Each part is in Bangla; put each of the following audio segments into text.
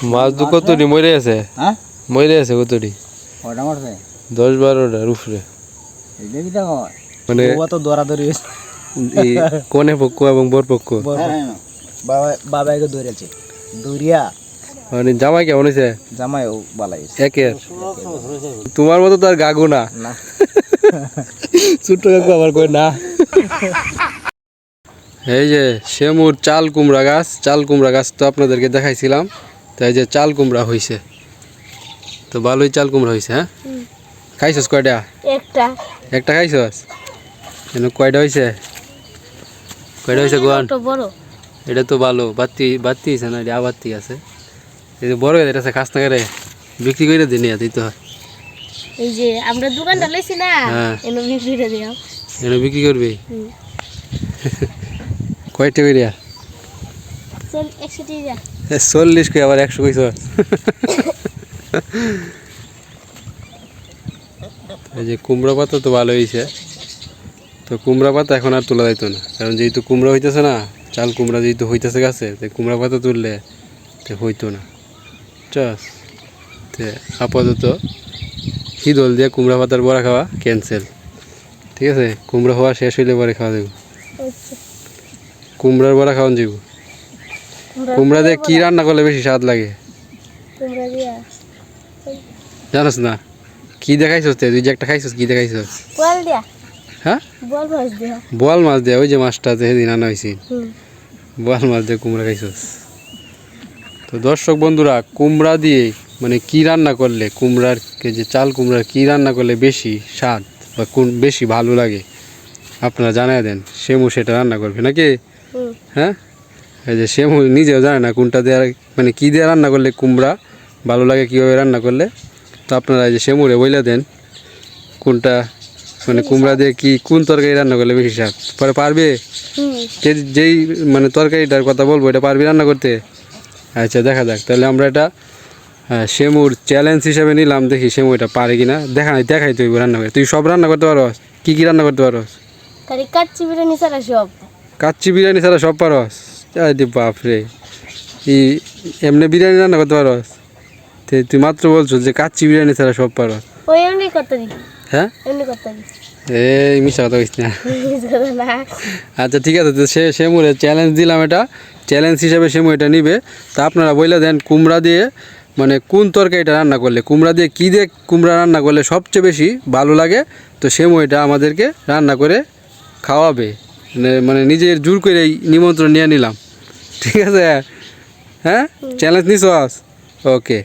মাছ দু কতটি মরে আছে। হ্যাঁ? মরে আছে কতটি কটা মারছে দশ বারোটার উপরে মানে ও তো দৌড়াদৌড়ি কনে পক্ষ এবং বর পক্ষ? বাবা বাবাকে দৌড়েছে দৌড়িয়া। মানে জামাই কেমন হয়েছে জামাই ও বালাই একের তোমার মতো তো আর গাগু না। না। ছোট্ট কাকু আবার কই না। এই যে শ্যামুর চাল কুমড়া গাছ। চাল কুমড়া গাছ তো আপনাদেরকে দেখাইছিলাম। তো এই যে চাল কুমড়া হয়েছে তো ভালোই চাল কুমড়া হয়েছে হ্যাঁ? খাইছস কয়টা? একটা। একটা খাইছস? কেন কয়টা হয়েছে কয়টা হয়েছে গোয়ান? এটা তো ভালো। বাতি বাতি আছে না এটা আবাতি আছে। এই যে বড় এটা আছে খাস না করে বিক্রি করে দিনি তুই তো এই যে আমরা দোকানটা লইছি না হ্যাঁ। এনে বিক্রি করে দিও এটা বিক্রি করবি? কয়টা করিয়া চল একশো টাকা এ, চল্লিশ কে আবার একশো কইস এই যে কুমড়া পাতা তো ভালো হয়েছে তো কুমড়া পাতা এখন আর তোলা যাইতো না। কারণ যেহেতু কুমড়া হইতেছে না চাল কুমড়া যেহেতু হইতেছে গাছে তো কুমড়া পাতা তুললে তো হইতো না। চাস। তে আপাতত হিদল দিয়ে কুমড়া পাতার বড়া খাওয়া ক্যান্সেল ঠিক আছে? কুমড়া হওয়া শেষ হইলে পরে খাওয়া যাব আচ্ছা। কুমড়ার বড়া খাওয়ান যাব কুমড়া দিয়ে কি রান্না করলে বেশি স্বাদ লাগে? কুমড়া দিয়া। জানোস না? কি দেখাইছস তে? তুই যে একটা খাইছস কি দেখাইছস? বল দিয়া। হ্যাঁ? বল দিয়া। মাছ দিয়ে ওই যে মাছটা সেদিন আনা হয়েছি বোয়াল মাছ দিয়ে কুমড়া খাইছস। তো দর্শক বন্ধুরা কুমড়া দিয়ে মানে কি রান্না করলে কুমড়ার কে- যে চাল কুমড়ার কি রান্না করলে বেশি স্বাদ বা কোন বেশি ভালো লাগে? আপনারা জানাই দেন সেমু সেটা রান্না করবে নাকি? হ্যাঁ? এই যে সেমু নিজেও জানে না কোনটা দিয়ে মানে কী দিয়ে রান্না করলে কুমড়া ভালো লাগে কীভাবে রান্না করলে। তো আপনারা এই যে সেমুরে বইলে দেন কোনটা মানে কুমড়া দিয়ে কি কোন তরকারি রান্না করলে বেশি স্বাদ? পরে পারবে? যে যেই মানে তরকারিটার কথা বলব এটা পারবি রান্না করতে? আচ্ছা দেখা যাক। তাহলে আমরা এটা হ্যাঁ, সেমুর চ্যালেঞ্জ হিসেবে নিলাম দেখি সেমু এটা পারে কিনা। দেখা নাই দেখাই তুই রান্না করে। তুই সব রান্না করতে পারস কি কি রান্না করতে পারস খালি কাচ্চি বিরিয়ানি ছাড়া সব। কাচ্চি বিরিয়ানি ছাড়া সব পারস আরে বাপরে। ই এমনি বিরিয়ানি রান্না করতে পারস তে তুই মাত্র বলছো যে কাচ্চি বিরিয়ানি ছাড়া সব পারস ওই এমনি করতে দি হ্যাঁ? এমনি করতে দি এই মিশা কথা কইস না। আচ্ছা ঠিক আছে তো সে সেমুরে চ্যালেঞ্জ দিলাম এটা। চ্যালেঞ্জ হিসেবে সেমু এটা নিবে। তা আপনারা বলে দেন কুমড়া দিয়ে মানে কোন তরকারিটা রান্না করলে কুমড়া দিয়ে কী দিয়ে কুমড়া রান্না করলে সবচেয়ে বেশি ভালো লাগে? তো সেমু এটা আমাদেরকে রান্না করে খাওয়াবে। মানে মানে নিজের জোর করে নিমন্ত্রণ নিয়ে নিলাম। ঠিক আছে? হ্যাঁ? চ্যালেঞ্জ নিছস ওকে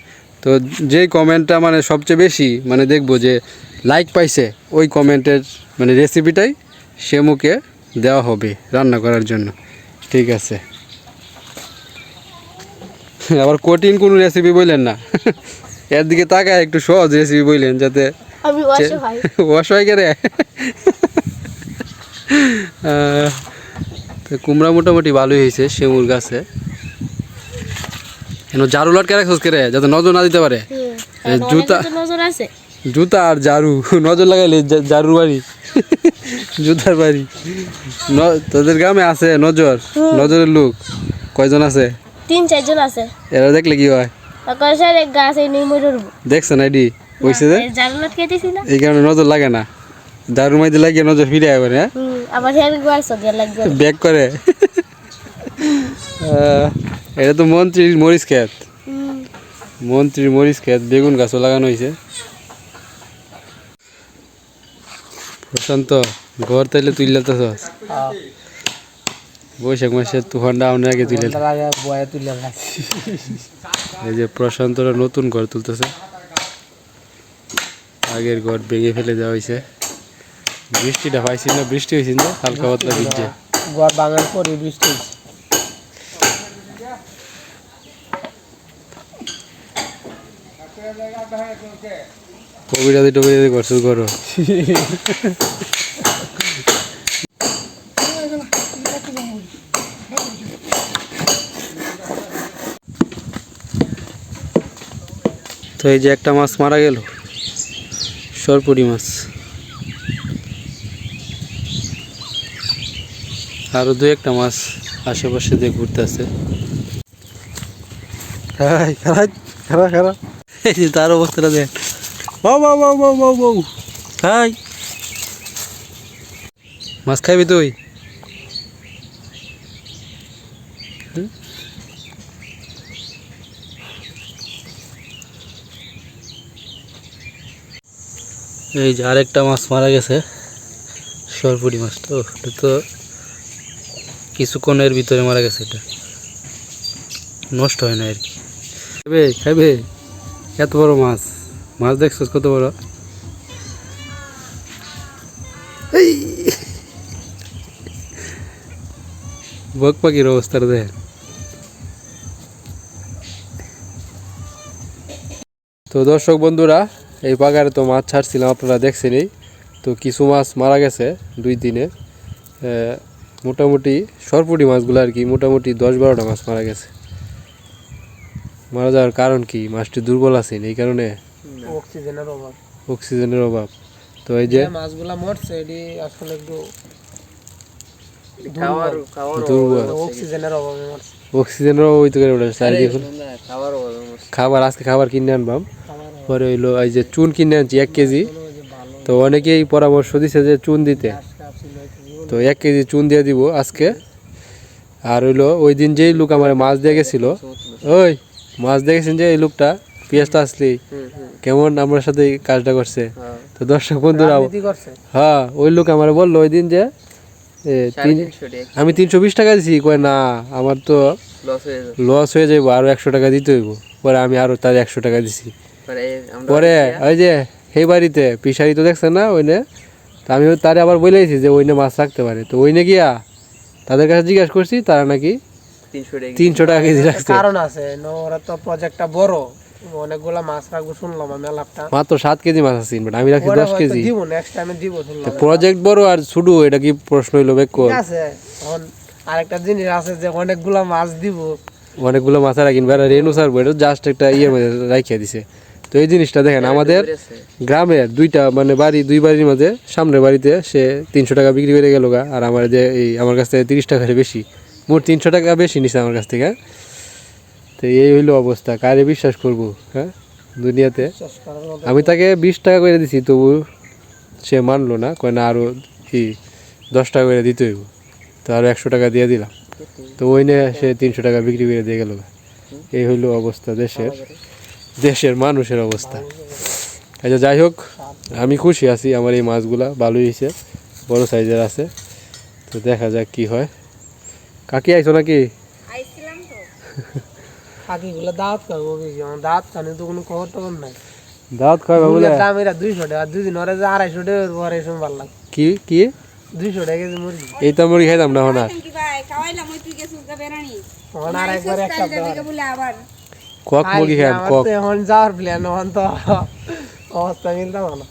তো যেই কমেন্টটা মানে সবচেয়ে বেশি মানে দেখব যে লাইক পাইছে ওই কমেন্টের মানে রেসিপিটাই সে মুখে দেওয়া হবে রান্না করার জন্য। ঠিক আছে? আবার কঠিন কোনো রেসিপি বললেন না। এর দিকে তাকায় একটু সহজ রেসিপি বললেন যাতে অসহায়। অসহায় করে তো কুমড়া মোটামুটি ভালোই হয়েছে শিমুর গাছে। কেন ঝাড়ু লটকে রাখছিস করে যাতে নজর না দিতে পারে? জুতা- নজর আছে। জুতা আর ঝাড়ু নজর লাগাইলে ঝাড়ুর বাড়ি। জুতার বাড়ি। ন- তোদের গ্রামে আছে নজর? নজরের লোক? কয়জন আছে? তিন চারজন আছে। এরা দেখলে কি হয়? দেখছেন আইডি না। এই কারণে নজর লাগে না। ঝাড়ু মাইতে লাগিয়ে নজর ফিরে আবার হ্যাঁ? আবার হেয়ার গোয়ার সদিয়া লাগবে। ব্যাক করে। এটা তো মন্ত্রীর মরিচ হুম। মন্ত্রীর মরিচ ক্ষেত বেগুন গাছও লাগানো হয়েছে প্রশান্ত ঘর তাইলে তুললে তো বৈশাখ মাসে তুফান ডাউনের আগে তুলে রাখছি এই যে প্রশান্তরা নতুন ঘর তুলতেছে। আগের ঘর ভেঙে ফেলে দেওয়া হয়েছে বৃষ্টিটা পাইছি না বৃষ্টি হয়েছে না হালকা পাতলা ভিজছে ঘর করে বৃষ্টি করছ করো। তো এই যে একটা মাছ মারা গেল সরপুরি মাছ। আরও দু একটা মাছ আশেপাশে দিয়ে ঘুরতে আছে। এই যে তার অবস্থাটা দেখ। বাউ বাউ বাউ বাউ বাউ বাউ। হাই মাছ খাইবি তুই? এই যে আরেকটা মাছ মারা গেছে। সরপুরি মাছ। তো এটা তো কিছুক্ষণের ভিতরে মারা গেছে এটা। নষ্ট হয় না আর কি। খাবে খাবে এত বড় মাছ। মাছ দেখছ কত বড়? এই! বক পাখির অবস্থাটা দেখ তো দর্শক বন্ধুরা, এই বাগানে তো মাছ ছাড়ছিলাম, আপনারা দেখছেনই। তো কিছু মাছ মারা গেছে দুই দিনে। মোটামুটি সরপুটি মাছগুলো আর কি মোটামুটি দশ বারোটা মাছ মারা গেছে। মারা যাওয়ার কারণ কি? মাছটি দুর্বল আছে এই কারণে অক্সিজেনের অভাব। অক্সিজেনের অভাব। তো এই যে মাছগুলা মরছে এটি আসলে একটু অক্সিজেনের অভাবে হইতে পারে খাবার আজকে খাবার কিনে আনবাম। পরে হইল এই যে চুন কিনে আনছি এক কেজি। তো অনেকেই পরামর্শ দিছে যে চুন দিতে। তো এক কেজি চুন দিয়ে দিব আজকে। আর হইল ওই দিন যেই লোক আমার মাছ দিয়ে গেছিল ওই মাছ দিয়ে গেছেন যে এই লোকটা পেঁয়াজটা আসলি। কেমন আমার সাথে কাজটা করছে। তো দর্শক বন্ধুরা হ্যাঁ ওই লোক আমার বলল ওই দিন যে আমি তিনশো বিশ টাকা দিছি। কয় না আমার তো লস হয়ে যাইব আরও একশো টাকা দিতে হইব। পরে আমি আরও তার একশো টাকা দিছি। পরে ওই যে সেই বাড়িতে পিসারি তো দেখছেন না ওইনে তা আমি তারে আবার বলেছি যে ওইনে মাছ রাখতে পারে। তো ওইনে গিয়া তাদের কাছে জিজ্ঞাসা করছি তারা নাকি তিনশো টাকা কেজি রাখছে। কারণ আছে ওরা তো প্রজেক্টটা বড়। অনেকগুলা মাছ রাখব শুনলাম আমি আলাপটা। মাত্র সাত কেজি মাছ আছে বাট আমি রাখছি দশ কেজি। দিব নেক্সট টাইমে দিব শুনলাম প্রজেক্ট বড় আর শুধু এটা কি প্রশ্ন হইল বেক ঠিক আছে এখন আরেকটা জিনিস আছে যে অনেকগুলা মাছ দিব। অনেকগুলো মাছ রাখিন বেড়া রেনু সার এটা জাস্ট একটা ইয়ের মধ্যে রাখিয়া দিছে। তো এই জিনিসটা দেখেন আমাদের গ্রামের দুইটা মানে বাড়ি দুই বাড়ির মাঝে সামনের বাড়িতে সে তিনশো টাকা বিক্রি করে গেল গা। আর আমার যে এই আমার কাছ থেকে তিরিশ টাকা বেশি মোট তিনশো টাকা বেশি নিছে আমার কাছ থেকে তো এই হইল অবস্থা কারে বিশ্বাস করব হ্যাঁ? দুনিয়াতে। আমি তাকে বিশ টাকা করে দিছি তবু সে মানলো না কয় না আরও কি দশ টাকা করে দিতে হইব। তো আরও একশো টাকা দিয়ে দিলাম। তো ওই নিয়ে সে তিনশো টাকা বিক্রি করে দিয়ে গেল এই হইল অবস্থা দেশের। দেশের মানুষের অবস্থা। আচ্ছা যাই হোক আমি খুশি আছি আমার এই মাছগুলা ভালোই হয়েছে বড় সাইজের আছে। তো দেখা যাক কি হয়। কাকি আইছো নাকি? কাকিগুলো দাঁত খাব দাঁত খানে তো কোনো খবর টবর নাই। বলে? দাম দুইশো টাকা দুই দিন ওরা যে আড়াইশো টাকা পরে এসে ভালো লাগে। কি কি? দুইশো টাকা কেজি মুরগি। এই তো মুরগি খাইতাম না হন আর খাওয়াইলাম ওই তুই গেছিস গা বেড়ানি। একবার এক কক মুরগি খাইম কক এখন যাওয়ার প্ল্যান এখন তো অবস্থা মিলতাম না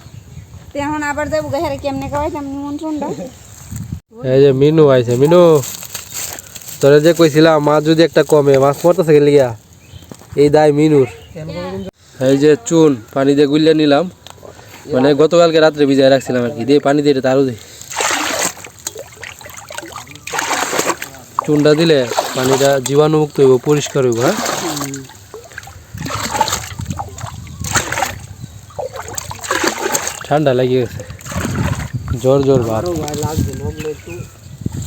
এখন আবার যাব গা কেমনে খাওয়াইতাম নিমন্ত্রণটা এই যে মিনু আইছে মিনু তোরা যে কইছিলাম মাছ যদি একটা কমে মাছ মরতেছে গেলে গিয়া। এই দায় মিনুর। এই যে চুন পানি দিয়ে গুলিয়ে নিলাম। মানে গতকালকে রাত্রে ভিজায় রাখছিলাম আর কি দিয়ে পানি দিয়ে আরও দিই চুনটা দিলে পানিটা জীবাণুমুক্ত হইব পরিষ্কার হইব হ্যাঁ? ঠান্ডা লাগিয়ে গেছে জ্বর জ্বর ভাব আরও ভাই লাগবে নগলে একটু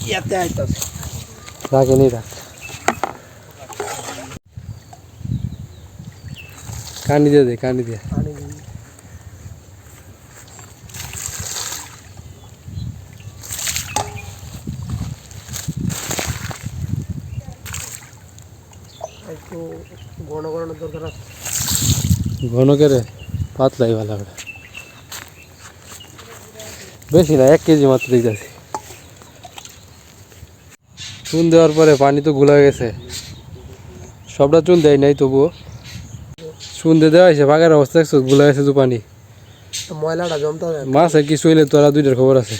ইয়াতে আইতাছে রাখে নি রাখ কানি দিয়ে দে কানি দিয়ে পানি দিন। একটু ঘন ঘনানোর দরকার আছে ঘন করে পাতলাই ভালো করে বেশি না এক কেজি মাত্র দিতেছি। চুন দেওয়ার পরে পানি তো গুলা গেছে। সবটা চুন দেয় নাই তবুও। চুন দিয়ে দেওয়া হয়েছে বাঘের অবস্থা দেখছ? গুলা গেছে তো পানি। ময়লাটা জমতে হবে। মাছের কিছু হইলে তোরা দুইটার খবর আছে।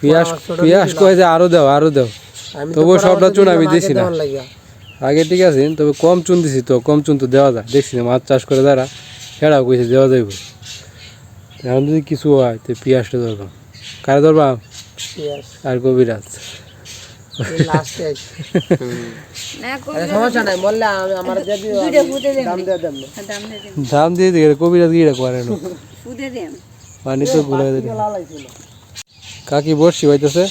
পিয়াস পিয়াস দিলাম। কয় যে আরও দাও আরও দাও। তবুও সবটা চুন আমি দিছি না। আগে ঠিক আছে তবে কম চুন দিছি তো কম চুন তো দেওয়া যায় দেখছি মাছ চাষ করে যারা হেরাও কইছে দেওয়া যাইব। এখন যদি কিছু হয় তো পিঁয়াজটা ধরবাম কারে পেঁয়াজ আর কবিরাজ। লাস্টে। দাম দিয়ে দিয়ে কবিরাজ গিয়ে করে পানি তো ঘুরে কাকি বর্ষি হইতেছে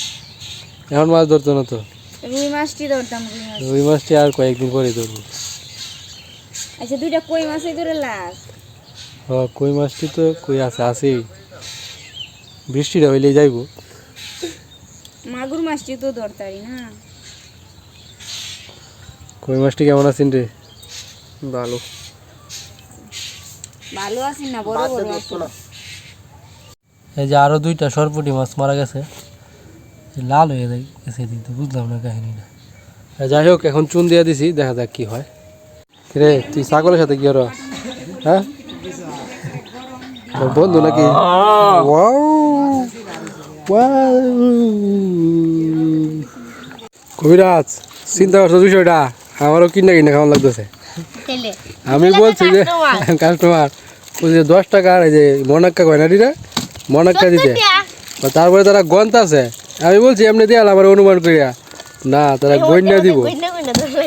এখন মাছ ধরতো না তো? রুই মাছটি ধরতাম রুই মাছটি আর কয়েকদিন পরে ধরবো। আচ্ছা দুইটা কই মাছই ধরে হ কই মাছটি তো কই আছে আছেই। বৃষ্টিটা হইলে যাইব। মাগুর মাছটি তো ধরতারি না। কই মাছটি কেমন আছেন রে? ভালো। ভালো আছি না বড় বড় এই যে আরও দুইটা সরপুটি মাছ মারা গেছে। লাল হয়ে যায়- গেছে কিন্তু বুঝলাম না কাহিনীটা যাই হোক এখন চুন দিয়ে দিছি দেখা যাক কি হয়। রে তুই ছাগলের সাথে কি হ্যাঁ? বন্ধু নাকি! কবিরাজ চিন্তা করছ বিষয়টা? আমারও কিনা কিনা খাওয়া লাগতেছে। আমি বলছি যে কাস্টমার। বলছি যে দশ টাকা আর এই যে মনাক্কা কয় না রে মনাক্কা দিতে। তারপরে তারা গন্ত আছে। আমি বলছি এমনি দিয়ে আমার অনুমান করিয়া। না তারা গন্যা দিব।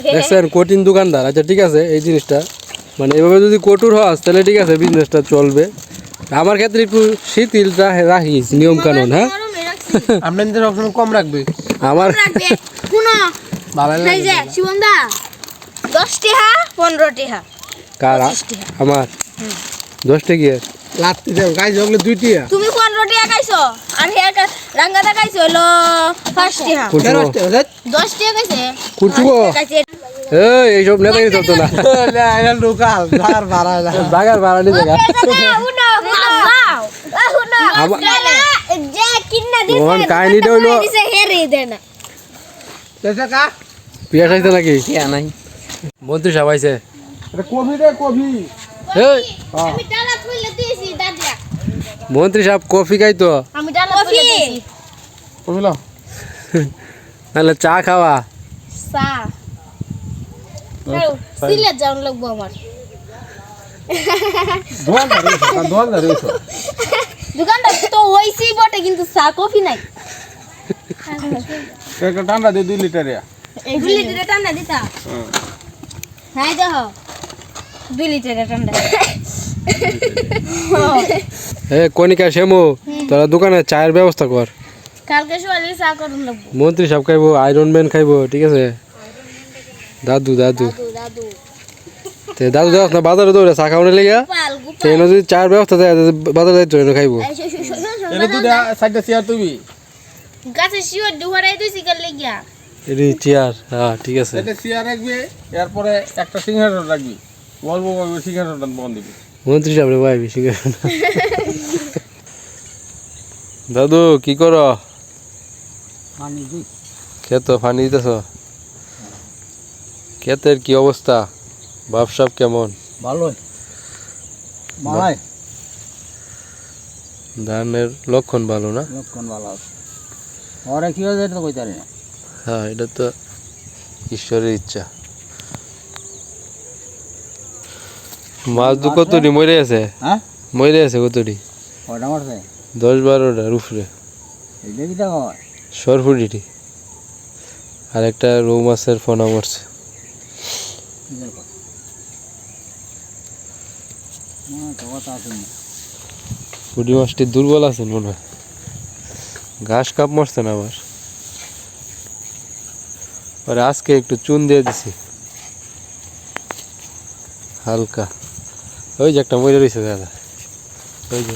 দেখছেন কঠিন দোকানদার। আচ্ছা ঠিক আছে এই জিনিসটা। মানে এভাবে যদি কঠোর হস তাহলে ঠিক আছে বিজনেসটা চলবে। আমার ক্ষেত্রে একটু শিথিল রাখ- রাখিস নিয়ম কানুন হ্যাঁ? আপনাদের সবসময় কম রাখবে। আমার রাখবে। শুনো। ভালো এই যে শিবন্দা দশ টিহা পনেরো টিহা কার? আমার? দশ টাকা লাত্তি দেব গাই জগলে দুইটি তুমি পনেরো টিহা খাইছো? আর হে রাঙ্গাদা খাইছো? হলো পাঁচ টিহা কুটবো। দশ টাকা কইছে কুটবো। খাইছে। এই এইসব নেতাগিরি চলতো না। লোকাল আর ভাড়া বাগার। ভাড়া নিতে গা উনো খাও উনো আমার- যে কিন্না মোহন কাহিনীটা হইল দিছে হেরে দেন কা পিয়াস আইছে নাই মন্ত্রী সাহেব আইছে কফি রে মন্ত্রী সাহেব কফি খাইতো আমি ডালা খুলে দিয়েছি কফি লাও নাহলে চা খাওয়া আমার দোকানটা তো হইছি বটে কিন্তু চা কফি নাই। একটা ঠান্ডা দিয়ে দুই লিটার। দুই লিটার ঠান্ডা দিতা? হ্যাঁ। দেখ দুই লিটার ঠান্ডা। এ কনিকা শ্যামু তোরা দোকানে চায়ের ব্যবস্থা কর। কালকে সকালে চা করুন মন্ত্রী সব খাইবো আয়রন ম্যান খাইবো ঠিক আছে? দাদু দাদু। দাদু দাদু। তে দাদু দেখ না বাজারে দৌড়ে চা খাওয়ানোর লেগে। তো এনে যদি চার ব্যবস্থা দেয় বাজারে এনে খাইবো দুইটা সাইডটা চেয়ার তুমি গাছে শিওর দুহারাই দিয়েছি কাল লেগিয়া। এটি চেয়ার হ্যাঁ ঠিক আছে। এটা চেয়ার রাখবে এরপরে একটা সিংহাসন রাখবি। অল্প অল্প সিংহাসনটা বন্ধ দিবি। মন্ত্রী সাহেব রে ভাই বেশি করে দাদু কি করো? পানি দিই। ক্ষেত ফানি দিতেছ? ক্ষেতের কি অবস্থা? ব্যবসাপ কেমন? ভালোই। মালাই ধানের লক্ষণ ভালো না? লক্ষণ ভালো আছে। ওরা কি হয়েছে এটা তো কইতারি না। হ্যাঁ এটা তো ঈশ্বরের ইচ্ছা। মাছ দু কতটি? মরে আছে? হ্যাঁ? মরে আছে কতটি? কয়টা মারছে? দশ বারোটার উপরে। এই দেখি দেখো? সরফুটিটি। আর একটা রৌ মাছের ফোনা মরছে কি দেখো মনে তো কথা আছে না পুঁটি মাছটি দুর্বল আছে মনে হয়। ঘাস কাপ মরছে না আবার। আর আজকে একটু চুন দিয়ে দিছি। হালকা। ওই যে একটা মরে রয়েছে দাদা। ওই যে?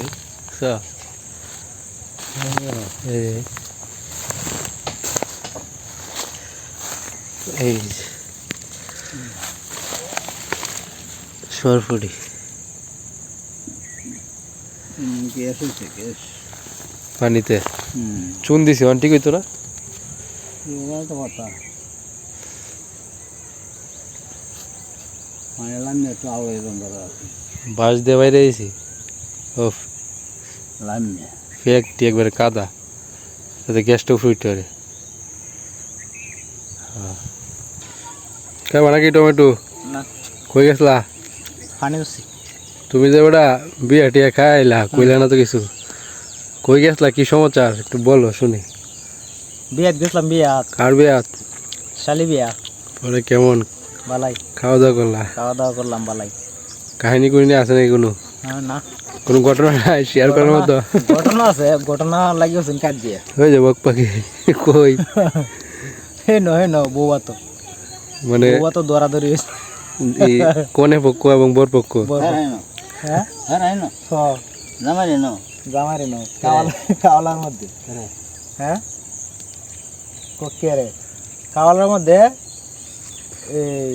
এই যে। এই যে। সরপুরি হুম, গ্যাস হয়েছে গ্যাস। পানিতে? চুন দিছি অন ঠিক হইতো না? এবার তো কথা মানে একটু করা আছে। বাঁশ দিয়ে বাইরে এসেছি ও লামিয়ে ফেকটি একবারে কাদা। তাতে গ্যাসটা উপরে উঠতে পারে। কেমন নাকি টমেটো? কই গেছলা? পানি দিচ্ছি তুমি যে বেটা বিয়া টিয়া খাইলা কইলা না তো কিছু? কই গেছলা? কি সমাচার? একটু বলো শুনি। বিয়াত গেছিলাম বিয়াত। কার বিয়াত? শালি বিয়া পরে কেমন? বালাই। খাওয়া দাওয়া করলা? খাওয়া দাওয়া করলাম বালাই। কাহিনী কুহিনী আছে নাকি কোনো? হ্যাঁ না। কোনো ঘটনা নাই? শেয়ার করার মতো? ঘটনা আছে ঘটনা লাগিয়েছেন কাজ দিয়ে। হয়ে যাব পাখি কই? হে ন হে ন বৌবা তো। মানে বৌবা তো দৌড়াদৌড়ি কনে পক্ষ এবং বর পক্ষ। হ্যাঁ? হ্যাঁ জামারি ন জামারি ন কাওয়ালা কাওয়ালার মধ্যে। হ্যাঁ। কে কাওয়ালার মধ্যে এই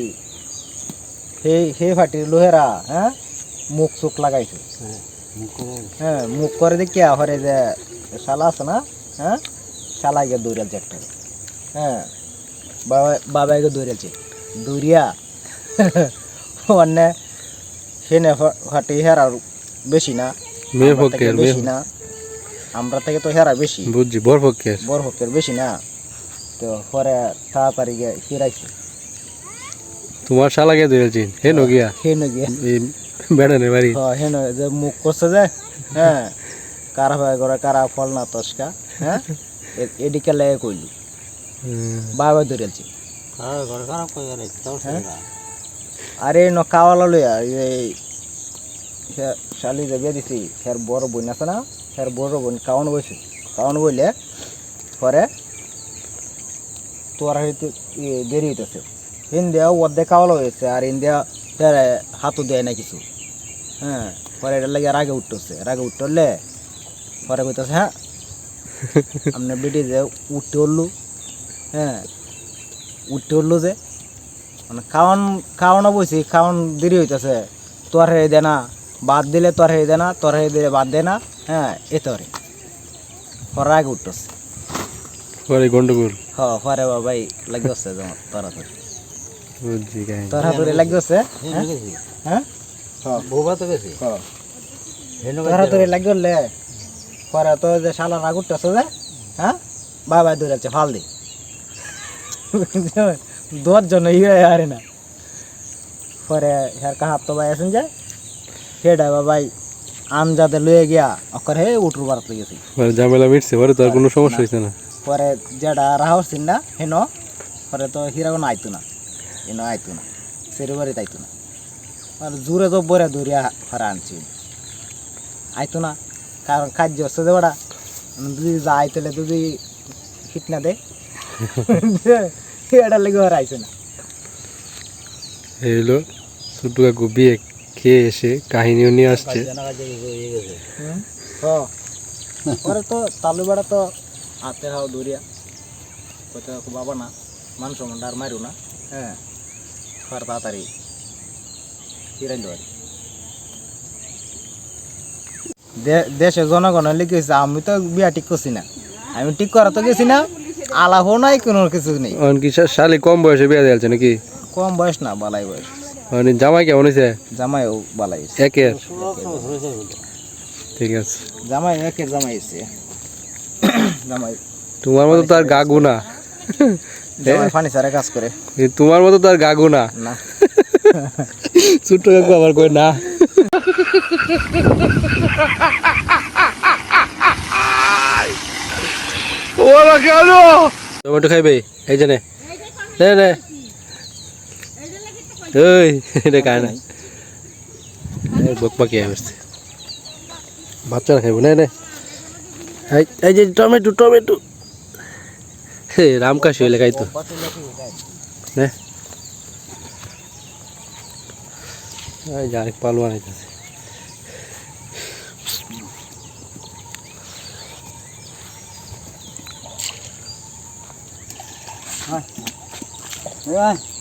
সেই সেই ফাটির লোহেরা হ্যাঁ? মুখ চুখ লাগাইছে। হ্যাঁ মুখ করে দেখি হরে যে শালা আছে না হ্যাঁ? শালা গিয়ে দৌড়ালছে একটা। হ্যাঁ বাবা বাবা গিয়ে দৌড়ালছে দৌড়িয়া। অন্য সেনে ফাটি হেরার বেশি না। মেয়ে পক্ষের বেশি না। আমরা থেকে তো হেরা বেশি। বুঝছি বর পক্ষের বড় হকের বেশি না। তো পরে তাড়াতাড়ি গিয়ে ফিরাইছে। তোমার শালাকে ধরেছি হে নগিয়া হেন গিয়ে? এই বেড়ানের বাড়ি? হ্যাঁ হেন যে মুখ করছে যে হ্যাঁ কারা ভয় করে কারা ফল না তসকা হ্যাঁ এদিকে লেগে কইলি। বাবা ধরেছি আরে ন কাওয়ালা লইয়া এই শালি যে বিয়ে দিছি হের বড় বোন আছে না হের বড় বোন কাউন বইছে। কাউন বইলে পরে তোর হইতে দেরি হইতেছে। ইন্ডিয়া অর্ধেক কাওয়ালা হয়েছে আর ইন্ডিয়া হের হাতও দেয় না কিছু। হ্যাঁ পরে এটার লাগে রাগে উঠতেছে। রাগে উঠলে পরে কইতেছে হ্যাঁ আপনার বেটি যে উঠতে উঠলু হ্যাঁ উঠতে উঠল যে মানে খাওয়ান খাওয়ানো বসি খাওয়ান দেরি হইতেছে। তোর হয়ে দে না বাদ দিলে তোর হয়ে দে না তোর হয়ে দিলে বাদ দে না হ্যাঁ এ তোরে। পরে আগে উঠতেছে। পরে গন্ডগোল। হ পরে বাবাই লাগি হচ্ছে তোরা তোর বুঝছি তোরা তোরে লাগি হচ্ছে হ্যাঁ বৌবা তো গেছি? তোরা তোরে লাগি পরে তো যে শালা রাগ উঠতেছে যে হ্যাঁ? বাবা দৌড়াচ্ছে ফাল দি। দশ জন ইয়ে আরে না। পরে হের কাহাত তো ভাই আছেন যে সেটা বাবাই আম যাতে লয়ে গিয়া অকর হে উঠর বারাত লেগেছি পরে ঝামেলা মিটছে পরে তো আর কোনো সমস্যা হয়েছে না। পরে যেটা রাহর সিন না হেন পরে তো হিরাগো আইতো না। এন আইতো না। সেরে বাড়িতে আইতো না। আর জোরে তো বরে ধরিয়া হারা আনছি। আইতো না কারণ খাদ্য হচ্ছে যে ওটা যদি যা আইতলে যদি হিট না দেয়। এটা লেগে আর আইছে না। এই হলো ছোট্ট কাকু বিয়ে খেয়ে এসে কাহিনীও নিয়ে আসছে? পরে তো তালু বেড়া তো হাতে হাও দৌড়িয়া কোথাও বাবা না মানুষ মন্ডার মারু না। হ্যাঁ। পরে তাড়াতাড়ি ফিরাইল আর দেশে জনগণ লিখেছে আমি তো বিয়া ঠিক করছি না। আমি ঠিক করা তো গেছি না। আলাপও নাই কোনো কিছু নেই। অন কি শালি কম বয়সে বিয়ে দিয়েছে নাকি? কম বয়স না বালাই বয়স। মানে জামাই কেমন হয়েছে জামাইও বালাই। একের ঠিক আছে। জামাই একের জামাই এসছে জামাই। তোমার মতো তো আর গাগু না। জামাই ফার্নিচারে কাজ করে। তোমার মতো তো আর গাগু না। না। ছোট্ট কাকু আবার কই না। টমেটো খাইবে? এই যে নে। নে ওই এটা খায় না। বক আসছে। বাচ্চারা খাইব। নে এই যে টমেটো টমেটো। হে, রামকাশি হইলে খাইতো। নে। এই যে আরেক 拜拜。